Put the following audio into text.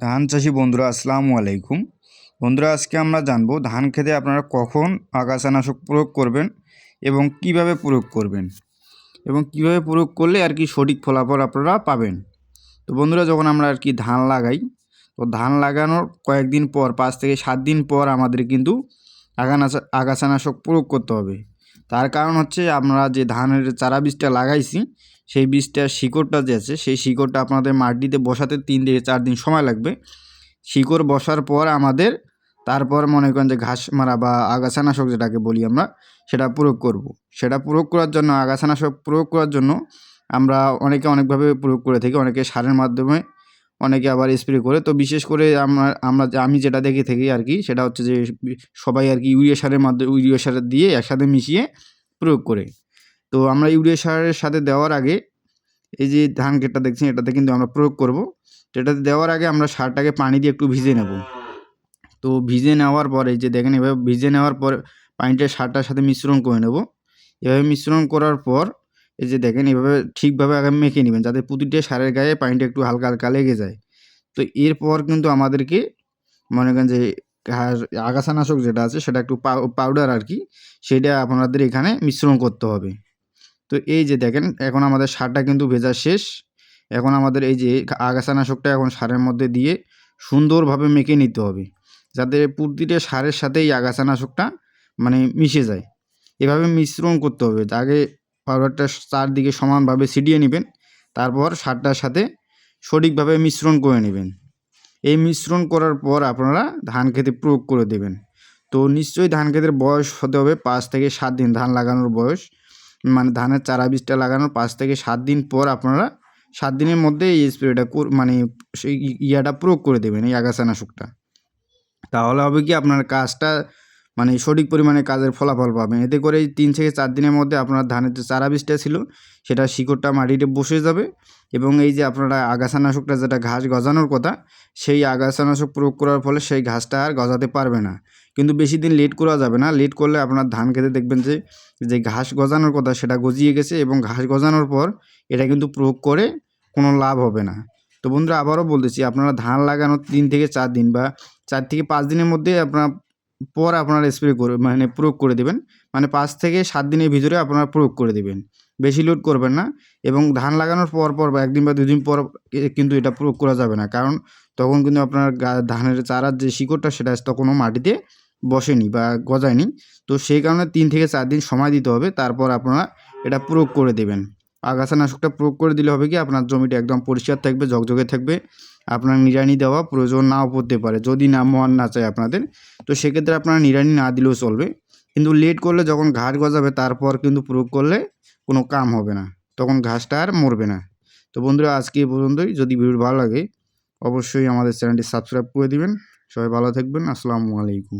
ধান চাষি বন্ধুরা, আসসালামু আলাইকুম। বন্ধুরা, আজকে আমরা জানব ধান খেতে আপনারা কখন আগাছানাশক প্রয়োগ করবেন এবং কীভাবে প্রয়োগ করবেন এবং কীভাবে প্রয়োগ করলে আর কি সঠিক ফলাফল আপনারা পাবেন। তো বন্ধুরা, যখন আমরা আর কি ধান লাগাই, তো ধান লাগানোর কয়েকদিন পর, পাঁচ থেকে সাত দিন পর আমাদের কিন্তু আগানাশা, আগাছানাশক প্রয়োগ করতে হবে। তার কারণ হচ্ছে আমরা যে ধানের চারা বীজটা লাগাইছি, সেই বীজটার শিকড়টা যে আছে, সেই শিকড়টা আপনাদের মাটিতে বসাতে তিন থেকে চার দিন সময় লাগবে শিকড় বসার পর আমাদের, তারপর মনে করেন যে ঘাস মারা বা আগাছানাশক যেটাকে বলি আমরা, সেটা প্রয়োগ করব। সেটা প্রয়োগ করার জন্য, আগাছানাশক প্রয়োগ করার জন্য আমরা অনেকে অনেকভাবে প্রয়োগ করে থাকি, অনেকে সারের মাধ্যমে অনেকে আবার স্প্রে করে। তো বিশেষ করে আমরা আমরা আমি যেটা দেখে থাকি আর কি সেটা হচ্ছে যে, সবাই আর কি ইউরিয়া সারের মাধ্যমে, ইউরিয়া সার দিয়ে একসাথে মিশিয়ে প্রয়োগ করে। তো আমরা ইউরিয়া সারের সাথে দেওয়ার আগে, এই যে ধান ক্ষেতটা দেখছেন, এটাতে কিন্তু আমরা প্রয়োগ করব। এটাতে দেওয়ার আগে আমরা সারটাকে পানি দিয়ে একটু ভিজে নেব। তো ভিজে নেওয়ার পরে, যে দেখেন এভাবে ভিজে নেওয়ার পর, পানিটা সারটার সাথে মিশ্রণ করে নেব। এভাবে মিশ্রণ করার পর এই যে দেখেন, এভাবে ঠিকভাবে আগে মেখে নেবেন যাতে প্রতিটা সারের গায়ে পানিটা একটু হালকা হালকা লেগে যায়। তো এরপর কিন্তু আমাদেরকে মনে করেন যে আগাছানাশক যেটা আছে, সেটা একটু পাউডার আর কি সেটা আপনাদের এখানে মিশ্রণ করতে হবে। তো এই যে দেখেন, এখন আমাদের সারটা কিন্তু ভেজা শেষ। এখন আমাদের এই যে আগাছানাশকটা এখন সারের মধ্যে দিয়ে সুন্দরভাবে মেখে নিতে হবে, যাতে প্রতিটা সারের সাথে এই আগাছানাশকটা মানে মিশে যায়। এভাবে মিশ্রণ করতে হবে, আগে পাউডারটা চারদিকে সমানভাবে ছিটিয়ে নেবেন। তারপর সারটার সাথে সঠিকভাবে মিশ্রণ করে নেবেন। এই মিশ্রণ করার পর আপনারা ধান খেতে প্রয়োগ করে দেবেন। তো নিশ্চয়ই ধান খেতের বয়স হতে হবে পাঁচ থেকে সাত দিন। ধান লাগানোর বয়স মানে ধানের চারা বীজটা লাগানোর পাঁচ থেকে সাত দিন পর আপনারা সাত দিনের মধ্যে এই স্প্রেটা মানে সেই ইয়াটা প্রয়োগ করে দেবেন, এই আগাছানাশকটা। তাহলে হবে কি আপনার কাজটা মানে সঠিক পরিমাণে কাজের ফলাফল পাবেন। এতে করে তিন থেকে চার দিনের মধ্যে আপনার ধানের যে চারা বীজটা ছিল, সেটা শিকড়টা মাটিতে বসে যাবে এবং এই যে আপনারা আগাছানাশকটা যেটা ঘাস গজানোর কথা, সেই আগাছানাশক প্রয়োগ করার ফলে সেই ঘাসটা আর গজাতে পারবে না। কিন্তু বেশি দিন লেট করা যাবে না। লেট করলে আপনার ধান খেতে দেখবেন যে যে ঘাস গজানোর কথা, সেটা গজিয়ে গেছে এবং ঘাস গজানোর পর এটা কিন্তু প্রয়োগ করে কোনো লাভ হবে না। তো বন্ধুরা, আবারও বলতেছি, আপনারা ধান লাগানোর তিন থেকে চার দিন বা চার থেকে পাঁচ দিনের মধ্যে আপনার পর আপনারা স্প্রে করে মানে প্রয়োগ করে দেবেন। মানে পাঁচ থেকে সাত দিনের ভিতরে আপনারা প্রয়োগ করে দেবেন। বেশি লোড করবেন না এবং ধান লাগানোর পর পর বা একদিন বা দুদিন পর কিন্তু এটা প্রয়োগ করা যাবে না। কারণ তখন কিন্তু আপনার ধানের চারার যে শিকড়টা সেটা তখনও মাটিতে বসেনি বা গজায়নি। তো সেই কারণে তিন থেকে চার দিন সময় দিতে হবে। তারপর আপনারা এটা প্রয়োগ করে দেবেন। আগাছানাশকটা প্রয়োগ করে দিলে হবে কি? আপনার জমিটা একদম পরিষ্কার থাকবে, ঝকঝকে থাকবে। আপনার নিড়ানি দেওয়া প্রয়োজন নাও পড়তে পারে, যদি না মন না চায় আপনাদের। তো সেক্ষেত্রে আপনারা নিড়ানি না দিলেও চলবে। কিন্তু লেট করলে যখন ঘাস গজাবে, তারপর কিন্তু প্রয়োগ করলে কোনো কাম হবে না। তখন ঘাসটা আর মরবে না। তো বন্ধুরা, আজকে এই পর্যন্তই। যদি ভিডিও ভালো লাগে, অবশ্যই আমাদের চ্যানেলটি সাবস্ক্রাইব করে দিবেন। সবাই ভালো থাকবেন। আসসালামু আলাইকুম।